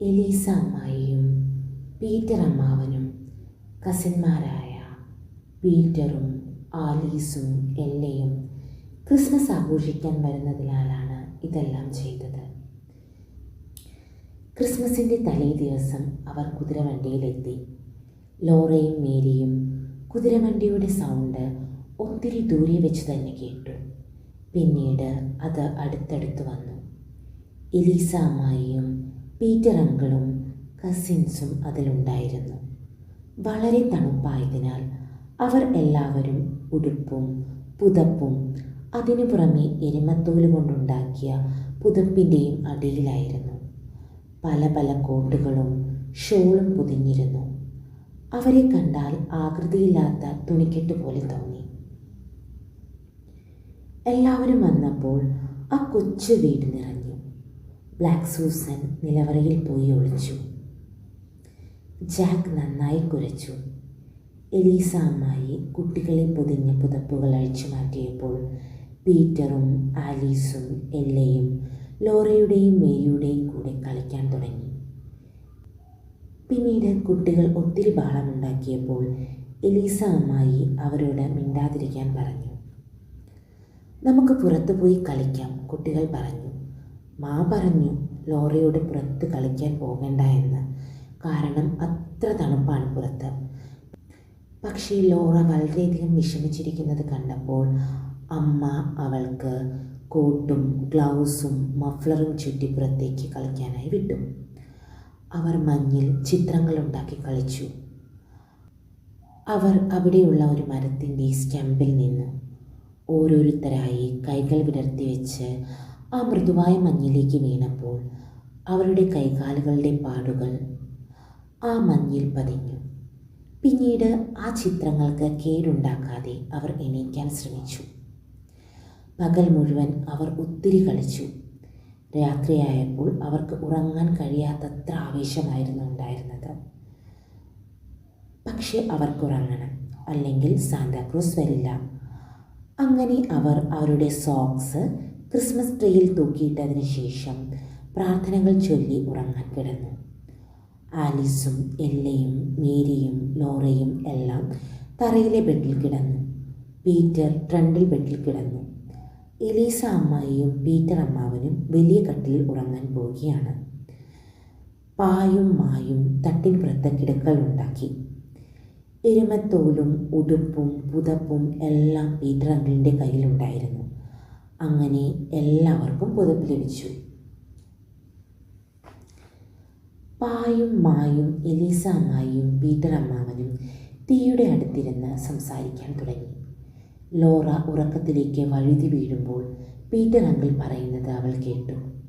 Elisa അമ്മായിയും Peter അമ്മാവനും കസിന്മാരായ പീറ്ററും ആലീസും എല്ലയും Christmas ആഘോഷിക്കാൻ വരുന്നതിനാലാണ് ഇതെല്ലാം ചെയ്തത്. ക്രിസ്മസിന്റെ തലേ ദിവസം അവർ കുതിരവണ്ടിയിലെത്തി. ലോറയും മേരിയും കുതിരവണ്ടിയുടെ സൗണ്ട് ഒത്തിരി ദൂരെ വെച്ച് തന്നെ കേട്ടു. പിന്നീട് അത് അടുത്തടുത്ത് വന്നു. എലീസ അമ്മായിയും പീറ്റർ അങ്കിളും കസിൻസും അതിലുണ്ടായിരുന്നു. വളരെ തണുപ്പായതിനാൽ അവർ എല്ലാവരും ഉടുപ്പും പുതപ്പും അതിനു പുറമെ എരുമത്തോൽ കൊണ്ടുണ്ടാക്കിയ പുതപ്പിന്റെയും അടിയിലായിരുന്നു. പല പല കോട്ടുകളും ഷോളും പൊതിഞ്ഞിരുന്നു. അവരെ കണ്ടാൽ ആകൃതിയില്ലാത്ത തുണിക്കെട്ട് പോലെ തോന്നി. എല്ലാവരും വന്നപ്പോൾ ആ കൊച്ചു വീട് നിറഞ്ഞു. ബ്ലാക്ക് സൂസൻ നിലവറയിൽ പോയി ഒളിച്ചു. ജാക്ക് നന്നായി കുരച്ചു. എലീസ അമ്മായി കുട്ടികളെ പൊതിഞ്ഞ പുതപ്പുകൾ അഴിച്ചു മാറ്റിയപ്പോൾ പീറ്ററും ആലീസും എല്ലയും ലോറയുടെയും മേരിയുടെയും കൂടെ കളിക്കാൻ തുടങ്ങി. പിന്നീട് കുട്ടികൾ ഒത്തിരി ബഹളമുണ്ടാക്കിയപ്പോൾ എലീസ അമ്മായി അവരോട് മിണ്ടാതിരിക്കാൻ പറഞ്ഞു. നമുക്ക് പുറത്തുപോയി കളിക്കാം കുട്ടികൾ പറഞ്ഞു. മാ പറഞ്ഞു ലോറിയുടെ പുറത്ത് കളിക്കാൻ പോകണ്ട എന്ന് കാരണം അത്ര തണുപ്പാണ് പുറത്ത്. പക്ഷേ ലോറ വളരെയധികം വിഷമിച്ചിരിക്കുന്നത് കണ്ടപ്പോൾ അമ്മ അവൾക്ക് കോട്ടും ഗ്ലൗസും മഫ്ലറും ചുറ്റി പുറത്തേക്ക് കളിക്കാനായി വിട്ടു. അവർ മഞ്ഞിൽ ചിത്രങ്ങൾ ഉണ്ടാക്കി കളിച്ചു. അവർ അവിടെയുള്ള ഒരു മരത്തിന്റെ സ്റ്റമ്പിൽ നിന്നു ഓരോരുത്തരായി കൈകൾ വിടർത്തി വെച്ച് ആ മൃദുവായ മഞ്ഞിലേക്ക് വീണപ്പോൾ അവരുടെ കൈകാലുകളുടെ പാടുകൾ ആ മഞ്ഞിൽ പതിഞ്ഞു. പിന്നീട് ആ ചിത്രങ്ങൾക്ക് കേടുണ്ടാക്കാതെ അവർ എണീക്കാൻ ശ്രമിച്ചു. പകൽ മുഴുവൻ അവർ ഒത്തിരി കളിച്ചു. രാത്രിയായപ്പോൾ അവർക്ക് ഉറങ്ങാൻ കഴിയാത്തത്ര ആവേശമായിരുന്നു ഉണ്ടായിരുന്നത്. പക്ഷേ അവർക്ക് ഉറങ്ങണം അല്ലെങ്കിൽ സാന്താക്രൂസ് വരില്ല. അങ്ങനെ അവർ അവരുടെ സോക്സ് ക്രിസ്മസ് ട്രീയിൽ തൂക്കിയിട്ടതിന് ശേഷം പ്രാർത്ഥനകൾ ചൊല്ലി ഉറങ്ങാൻ കിടന്നു. ആലിസും എല്ലയും മേരിയും ലോറയും എല്ലാം തറയിലെ ബെഡിൽ കിടന്നു. പീറ്റർ ട്രണ്ടിൽ ബെഡിൽ കിടന്നു. എലീസ അമ്മായിയും പീറ്റർ അമ്മാവനും വലിയ കട്ടിലിൽ ഉറങ്ങാൻ പോവുകയാണ്. പായും മായും തട്ടിൻ പുറത്ത് കിടക്കൽ ഉണ്ടാക്കി. എരുമത്തോലും ഉടുപ്പും പുതപ്പും എല്ലാം പീറ്റർ അങ്കിളിന്റെ കയ്യിലുണ്ടായിരുന്നു. അങ്ങനെ എല്ലാവർക്കും പുതപ്പ് ലഭിച്ചു. പായും മായും എലീസ അമ്മായിയും പീറ്റർ അമ്മാവനും തീയുടെ അടുത്തിരുന്ന് സംസാരിക്കാൻ തുടങ്ങി. ലോറ ഉറക്കത്തിലേക്ക് വഴുതി വീഴുമ്പോൾ പീറ്റർ അങ്കിൾ പറയുന്നത് അവൾ കേട്ടു.